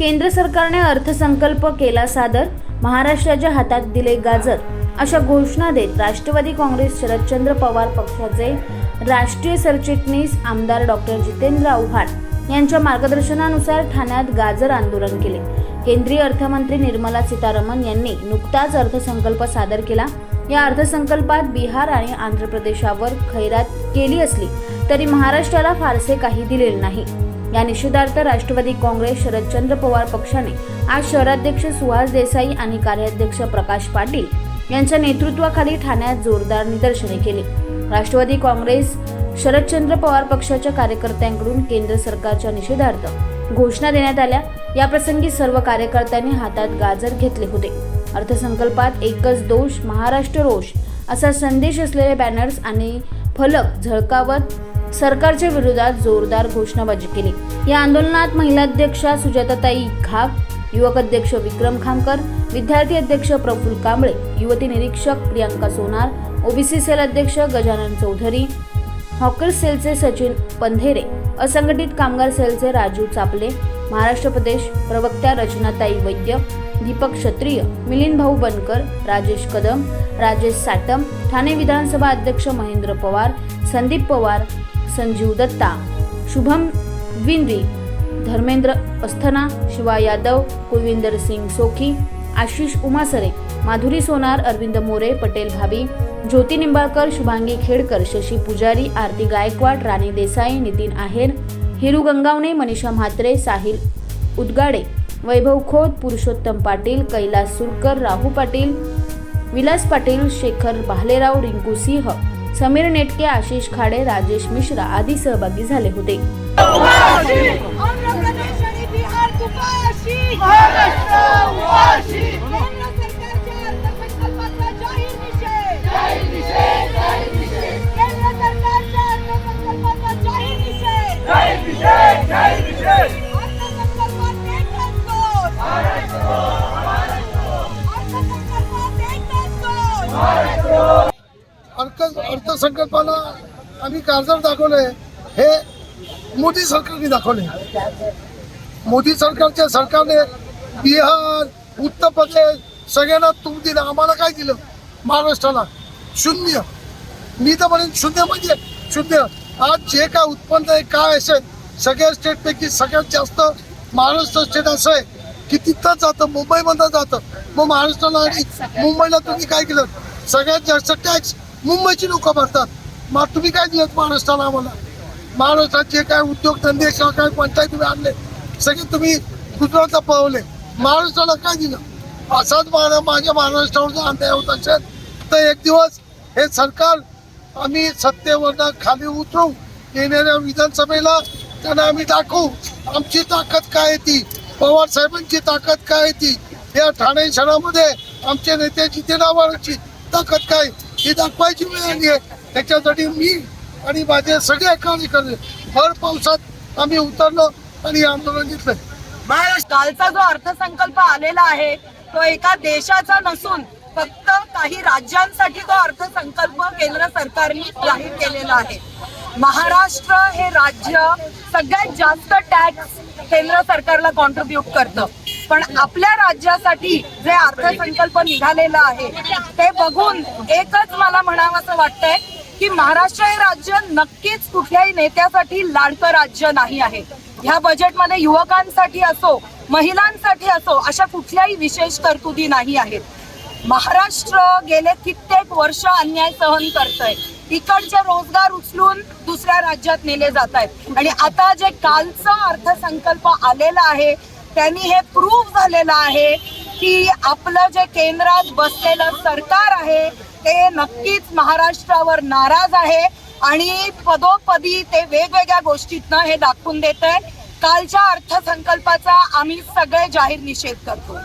केंद्र सरकारने अर्थसंकल्प केला सादर महाराष्ट्राच्या हातात दिले गाजर अशा घोषणा देत राष्ट्रवादी काँग्रेस शरदचंद्र पवार पक्षाचे राष्ट्रीय सरचिटणीस आमदार डॉक्टर जितेंद्र आव्हाड यांच्या मार्गदर्शनानुसार ठाण्यात गाजर आंदोलन केले. केंद्रीय अर्थमंत्री निर्मला सीतारामन यांनी नुकताच अर्थसंकल्प सादर केला. या अर्थसंकल्पात बिहार आणि आंध्र प्रदेशावर खैरात केली असली तरी महाराष्ट्राला फारसे काही दिलेले नाही. या निषेधार्थ राष्ट्रवादी काँग्रेस शरदचंद्र पवार पक्षाने आज शहराध्यक्ष सुहास देसाई आणि कार्याध्यक्ष प्रकाश पाटील यांच्या नेतृत्वाखाली ठाण्यात जोरदार निदर्शने केली. राष्ट्रवादी काँग्रेस शरदचंद्र पवार पक्षाच्या कार्यकर्त्यांकडून केंद्र सरकारच्या निषेधार्थ घोषणा देण्यात आल्या. याप्रसंगी सर्व कार्यकर्त्यांनी हातात गाजर घेतले होते. अर्थसंकल्पात एकच दोष महाराष्ट्र रोष असा संदेश असलेले बॅनर्स आणि फलक झळकावत सरकारच्या विरोधात जोरदार घोषणाबाजी केली. या आंदोलनात महिलाध्यक्षा सुजाताताई घाग युवक अध्यक्ष विक्रम खामकर विद्यार्थी अध्यक्ष प्रफुल्ल कांबळे युवती निरीक्षक प्रियांका सोनार ओबीसी सेल अध्यक्ष गजानन चौधरी हॉकर सेलचे सचिन पंधेरे असंघटित कामगार सेलचे राजू चापले महाराष्ट्र प्रदेश प्रवक्त्या रचनाताई वैद्य दीपक क्षत्रिय मिलिंद भाऊ बनकर राजेश कदम राजेश साटम ठाणे विधानसभा अध्यक्ष महेंद्र पवार संदीप पवार संजीव दत्ता. शुभम विंद्री धर्मेंद्र अस्थना शिवा यादव कुलविंदर सिंग सोखी आशिष उमासरे माधुरी सोनार अरविंद मोरे पटेल भाभी ज्योती निंबाळकर शुभांगी खेडकर शशी पुजारी आरती गायकवाड राणी देसाई नितीन आहेर हिरू गंगावणे मनीषा म्हात्रे साहिल उदगाडे वैभव खोत पुरुषोत्तम पाटील कैलास सुरकर राहू पाटील विलास पाटील शेखर भालेराव रिंकू सिंह समीर नेटके आशिष खाडे राजेश मिश्रा आदी सहभागी झाले होते. आंध्र प्रदेश आणि बिहार तुपाशी महाराष्ट्र! अर्थसंकल्पाला आम्ही गाजर दाखवले हे मोदी सरकारने दाखवले मोदी सरकारच्या सरकारने बिहार उत्तर प्रदेश सगळ्यांना तूप दिलं. आम्हाला काय दिलं? महाराष्ट्राला. शून्य. मी तर म्हणेन शून्य म्हणजे शून्य. आज जे काय उत्पन्न आहे काय असेल सगळ्या स्टेटपैकी सगळ्यात जास्त महाराष्ट्र स्टेट असं आहे की तिथं जातं मुंबईमधनं जातं. मग महाराष्ट्राला आणि मुंबईला तुम्ही काय केलं? सगळ्यात जास्त टॅक्स मुंबईची लोक भरतात मग तुम्ही काय दिलं महाराष्ट्राला आम्हाला? महाराष्ट्रात जे काय उद्योगधंदे किंवा काय पंचायत तुम्ही आणले. सगळे तुम्ही गुजरातला पळवले. महाराष्ट्राला काय दिलं? असाच महारा माझ्या महाराष्ट्रावर जर अन्याय होत असेल तर एक दिवस हे सरकार आम्ही सत्तेवरनं खाली उतरू. येणाऱ्या विधानसभेला त्यांना आम्ही दाखवू. आमची ताकद काय ती? पवार साहेबांची ताकद काय ती? या ठाणे शहरामध्ये आमचे नेते जितेंद्र ताकद काय? ही दाखवायची वेळ आली आहे. त्याच्यासाठी मी आणि माझे सगळे कार्यकर्ते भर पावसात आम्ही उतरलो आणि आंदोलन घेतलं महाराष्ट्र कालचा जो अर्थसंकल्प आलेला आहे तो एका देशाचा नसून फक्त काही राज्यांसाठी तो अर्थसंकल्प केंद्र सरकारने जाहीर केलेला आहे. महाराष्ट्र हे राज्य सगळ्यात जास्त टॅक्स केंद्र सरकारला कॉन्ट्रीब्युट करतं. पण आपल्या राज्यासाठी जे अर्थसंकल्प निघालेला आहे ते बघून एकच मला म्हणावं असं वाटतंय की महाराष्ट्र हे राज्य नक्कीच कुठल्याही नेत्यासाठी लाडकं राज्य नाही आहे. ह्या बजेटमध्ये युवकांसाठी असो महिलांसाठी असो अशा कुठल्याही विशेष तरतुदी नाही आहेत. महाराष्ट्र गेले कित्येक वर्ष अन्याय सहन करतंय. इकडचे रोजगार उचलून दुसऱ्या राज्यात नेले जात आहेत आणि आता जे कालचा अर्थसंकल्प आलेला आहे त्यांनी हे प्रूव्ह झालेलं आहे की आपलं जे केंद्रात बसलेलं सरकार आहे ते नक्कीच महाराष्ट्रावर नाराज आहे आणि पदोपदी ते वेगवेगळ्या गोष्टीतनं हे दाखवून देत आहे कालच्या अर्थसंकल्पाचा आम्ही सगळे जाहीर निषेध करतो.